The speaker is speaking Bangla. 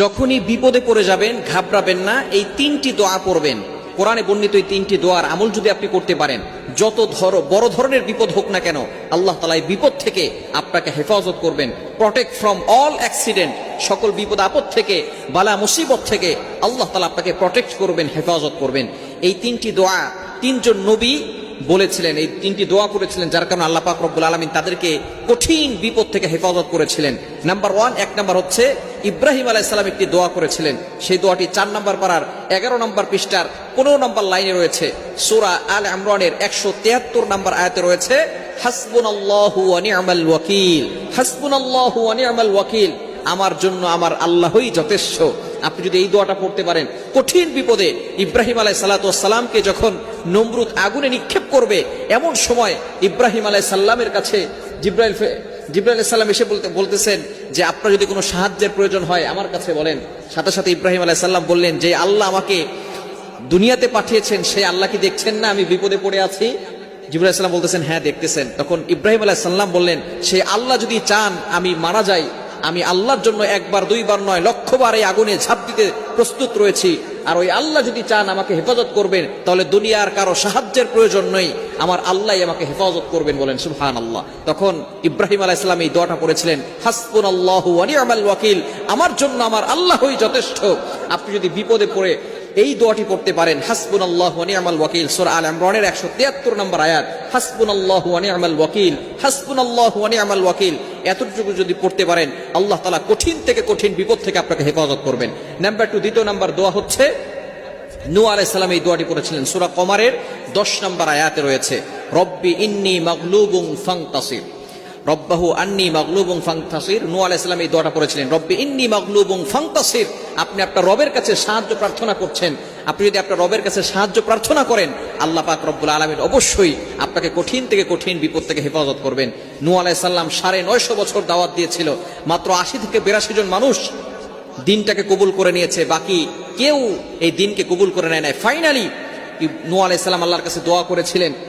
যখনই বিপদে পড়ে যাবেন, ঘাবড়াবেন না, এই তিনটি দোয়া পড়বেন। কোরআনে বর্ণিত এই তিনটি দোয়ার আমল যদি আপনি করতে পারেন, যত ধর, বড় ধরনের বিপদ হোক না কেন, আল্লাহ তালা এই বিপদ থেকে আপনাকে হেফাজত করবেন। প্রটেক্ট ফ্রম অল অ্যাক্সিডেন্ট সকল বিপদ আপদ থেকে, বালা মুসিবত থেকে আল্লাহ তালা আপনাকে প্রটেক্ট করবেন, হেফাজত করবেন। এই তিনটি দোয়া তিনজন নবী বলেছিলেন, এই তিনটি দোয়া করেছিলেন যার কারণে আল্লাহ পাক রব্বুল আলমিন তাদেরকে কঠিন বিপদ থেকে হেফাজত করেছিলেন। নাম্বার ওয়ান, এক নাম্বার হচ্ছে ইব্রাহিম আলাইসাল্লাম একটি দোয়া করেছিলেন। সেই দোয়াটি চার নাম্বার পাড়ার এগারো নম্বর পৃষ্ঠার পনেরো নম্বর লাইনে রয়েছে। সুরা আল ইমরানের একশো তিয়াত্তর নম্বর আয়াতে রয়েছে হাসবুন আল্লাহু ওয়াকিল হাসবুন আল্লাহু ওয়াকিল। আমার জন্য আমার আল্লাহই যথেষ্ট। আপনি যদি এই দোয়াটা পড়তে পারেন, কঠিন বিপদে ইব্রাহিম আলাই সালাতামকে যখন নমরুদ আগুনে নিক্ষেপ করবে, এমন সময় ইব্রাহিম আলাই সাল্লামের কাছে জিব্রাইল জিব্রাইল সাল্লাম এসে বলতে বলতেছেন যে, আপনার যদি কোনো সাহায্যের প্রয়োজন হয় আমার কাছে বলেন। সাথে সাথে ইব্রাহিম আলাই সাল্লাম বললেন যে, আল্লাহ আমাকে দুনিয়াতে পাঠিয়েছেন সেই আল্লাহ কি দেখছেন না আমি বিপদে পড়ে আছি? জিবরাইল সাল্লাম বলতেছেন হ্যাঁ দেখতেছেন। তখন ইব্রাহিম আলাহ সাল্লাম বললেন সেই আল্লাহ যদি চান আমি মারা যাই আমি আল্লাহর জন্য একবার, দুইবার নয়, লক্ষবার এই আগুনে ঝাঁপ দিতে প্রস্তুত রয়েছি। আর ওই আল্লাহ যদি চান আমাকে হেফাজত করবেন, তাহলে দুনিয়ার কারও সাহায্যের প্রয়োজন নেই। আমার আল্লাহ আমাকে হেফাজত করবেন বলেন সুবহান আল্লাহ তখন ইব্রাহিম আলাহ ইসলাম এই দোয়াটা পড়েছিলেন হাসপুন আল্লাহ ওয়াকিল। আমার জন্য আমার আল্লাহই যথেষ্ট। আপনি যদি বিপদে পড়ে এই দোয়াটি পড়তে পারেন। হাসবুন আল্লাহ নিয়ামাল ওয়াকিল, সুরা আল ইমরানের একশো তিয়াত্তর নম্বর আয়াত। হাসবুন আল্লাহ নিয়ামাল ওয়াকিল হাসবুন আল্লাহ নিয়ামাল ওয়াকিল। এতটুকু যদি পড়তে পারেন, আল্লাহ তালা কঠিন থেকে কঠিন বিপদ থেকে আপনাকে হেফাজত করবেন। নাম্বার টু, দ্বিতীয় নাম্বার দোয়া হচ্ছে নু আলাইসাল্লাম এই দোয়াটি করেছিলেন সুরা কমারের দশ নম্বর আয়াতে রয়েছে, রব্বি ইন্নি মাগলুবুং ফাংতাসির রব্বাহু আন্নি মাগলুবুং ফাংতাসির। নু আলাইসাল্লাম এই দোয়াটা করেছিলেন রব্বি ইন্নি মাগলুবুং ফাংতাসির। আপনি আপনার রবের কাছে সাহায্য প্রার্থনা করছেন। আপনি যদি আপনার রবের কাছে সাহায্য প্রার্থনা করেন, আল্লাহ পাক রব্বুল আলমীর অবশ্যই আপনাকে কঠিন থেকে কঠিন বিপদ থেকে হেফাজত করবেন। নু আলাইসাল্লাম সাড়ে নয়শো বছর দাওয়াত দিয়েছিল, মাত্র আশি থেকে বিরাশি জন মানুষ দিনটাকে কবুল করে নিয়েছে, বাকি কেউ এই দিনকে কবুল করে নেয় নাই। ফাইনালি নু আলাইসাল্লাম আল্লাহর কাছে দোয়া করেছিলেন